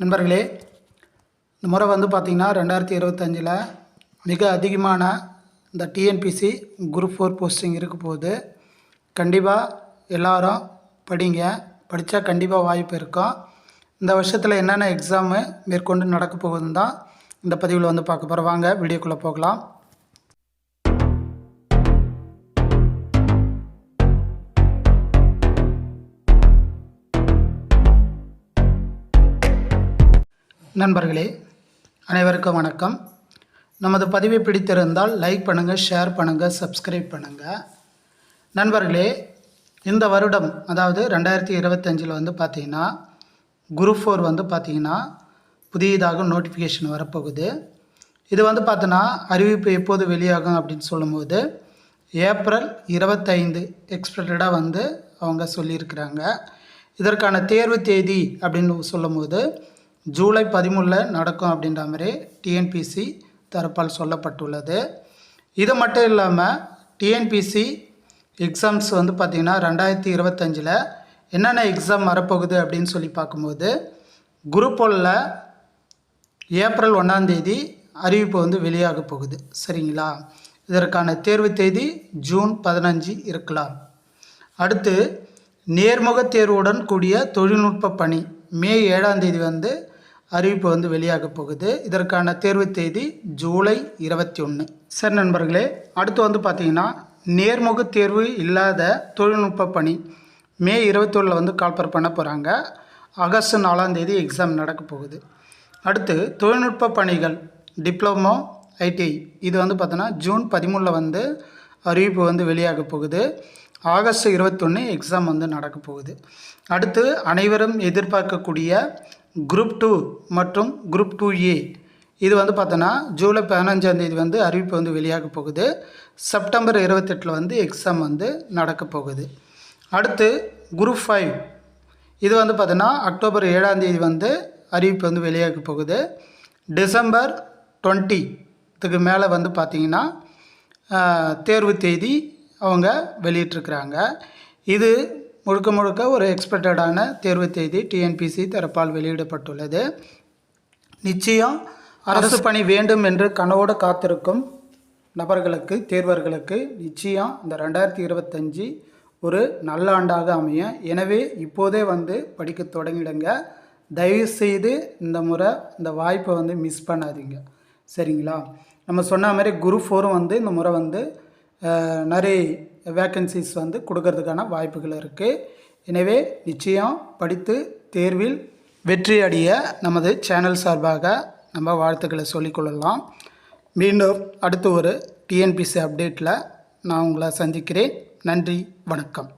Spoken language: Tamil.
நண்பர்களே இந்த முறை வந்து பார்த்திங்கன்னா ரெண்டாயிரத்தி இருபத்தஞ்சில் மிக அதிகமான இந்த டிஎன்பிசி குரூப் ஃபோர் போஸ்டிங் இருக்க போகுது. கண்டிப்பாக எல்லாரும் படிங்க. படித்தா கண்டிப்பாக வாய்ப்பு இருக்கும். இந்த வருஷத்தில் என்னென்ன எக்ஸாமு மேற்கொண்டு நடக்க போகுதுன்னு தான் இந்த பதிவில் வந்து பார்க்க போகிறோம் வாங்க வீடியோக்குள்ளே போகலாம். நண்பர்களே அனைவருக்கும் வணக்கம். நமது பதிவை பிடித்திருந்தால் லைக் பண்ணுங்கள் ஷேர் பண்ணுங்கள் சப்ஸ்கிரைப் பண்ணுங்கள் நண்பர்களே இந்த வருடம் அதாவது ரெண்டாயிரத்தி இருபத்தஞ்சில் வந்து பார்த்தீங்கன்னா குரூப் ஃபோர் வந்து பார்த்தீங்கன்னா புதியதாக நோட்டிஃபிகேஷன் வரப்போகுது. இது வந்து பார்த்தோன்னா அறிவிப்பு எப்போது வெளியாகும் அப்படின்னு சொல்லும்போது ஏப்ரல் இருபத்தைந்து எக்ஸ்பெக்டடாக வந்து அவங்க சொல்லியிருக்கிறாங்க. இதற்கான தேர்வு தேதி அப்படின்னு சொல்லும்போது ஜூலை பதிமூணில் நடக்கும் அப்படின்ற மாதிரி டிஎன்பிசி தரப்பால் சொல்லப்பட்டுள்ளது. இது மட்டும் இல்லாமல் டிஎன்பிசி எக்ஸாம்ஸ் வந்து பார்த்திங்கன்னா ரெண்டாயிரத்தி இருபத்தஞ்சில் என்னென்ன எக்ஸாம் வரப்போகுது அப்படின்னு சொல்லி பார்க்கும்போது குரூப் ஒன்னில் ஏப்ரல் ஒன்றாந்தேதி அறிவிப்பு வந்து வெளியாக போகுது. சரிங்களா? இதற்கான தேர்வு தேதி ஜூன் பதினஞ்சு இருக்கலாம். அடுத்து நேர்முக தேர்வுடன் கூடிய தொழில்நுட்ப பணி மே ஏழாம் தேதி வந்து அறிவிப்பு வந்து வெளியாக போகுது. இதற்கான தேர்வு தேதி ஜூலை இருபத்தி ஒன்று சரி நண்பர்களே அடுத்து வந்து பார்த்திங்கன்னா நேர்முக தேர்வு இல்லாத தொழில்நுட்ப பணி மே இருபத்தொழில் வந்து கால்பர் பண்ண போகிறாங்க ஆகஸ்ட் நாலாம் தேதி எக்ஸாம் நடக்க போகுது. அடுத்து தொழில்நுட்ப பணிகள் டிப்ளமோ ஐடிஐ இது வந்து பார்த்தோன்னா ஜூன் பதிமூணில் வந்து அறிவிப்பு வந்து வெளியாக போகுது. ஆகஸ்ட் இருபத்தொன்று எக்ஸாம் வந்து நடக்க போகுது. அடுத்து அனைவரும் எதிர்பார்க்கக்கூடிய குரூப் டூ மற்றும் குரூப் டூ ஏ இது வந்து பார்த்தோன்னா ஜூலை பதினஞ்சாந்தேதி வந்து அறிவிப்பு வந்து வெளியாக போகுது. செப்டம்பர் இருபத்தெட்டில் வந்து எக்ஸாம் வந்து நடக்க போகுது. அடுத்து குரூப் ஃபைவ் இது வந்து பார்த்தோன்னா அக்டோபர் ஏழாந்தேதி வந்து அறிவிப்பு வந்து வெளியாக போகுது. டிசம்பர் டுவெண்ட்டித்துக்கு மேலே வந்து பார்த்திங்கன்னா தேர்வு தேதி அவங்க வெளியிட்டிருக்கிறாங்க. இது முழுக்க முழுக்க ஒரு எக்ஸ்பெக்டடான தேர்வு தேதி டிஎன்பிசி தரப்பால் வெளியிடப்பட்டுள்ளது. நிச்சயம் அரசு பணி வேண்டும் என்று கனவோடு காத்திருக்கும் நபர்களுக்கு தேர்வர்களுக்கு நிச்சயம் இந்த ரெண்டாயிரத்தி இருபத்தஞ்சி ஒரு நல்ல ஆண்டாக அமைய. எனவே இப்போதே வந்து படிக்க தொடங்கிடுங்க. தயவுசெய்து இந்த முறை இந்த வாய்ப்பை வந்து மிஸ் பண்ணாதீங்க. சரிங்களா? நம்ம சொன்ன மாதிரி குரு ஃபோரும் வந்து இந்த முறை வந்து நிறைய வேக்கன்சிஸ் வந்து கொடுக்கறதுக்கான வாய்ப்புகள் இருக்குது எனவே நிச்சயம் படித்து தேர்வில் வெற்றி அடைய நமது சேனல் சார்பாக நம்ம வாழ்த்துக்களை சொல்லிக்கொள்ளலாம் மீண்டும் அடுத்து ஒரு டிஎன்பிசி அப்டேட்டில் நான் உங்களை சந்திக்கிறேன். நன்றி வணக்கம்.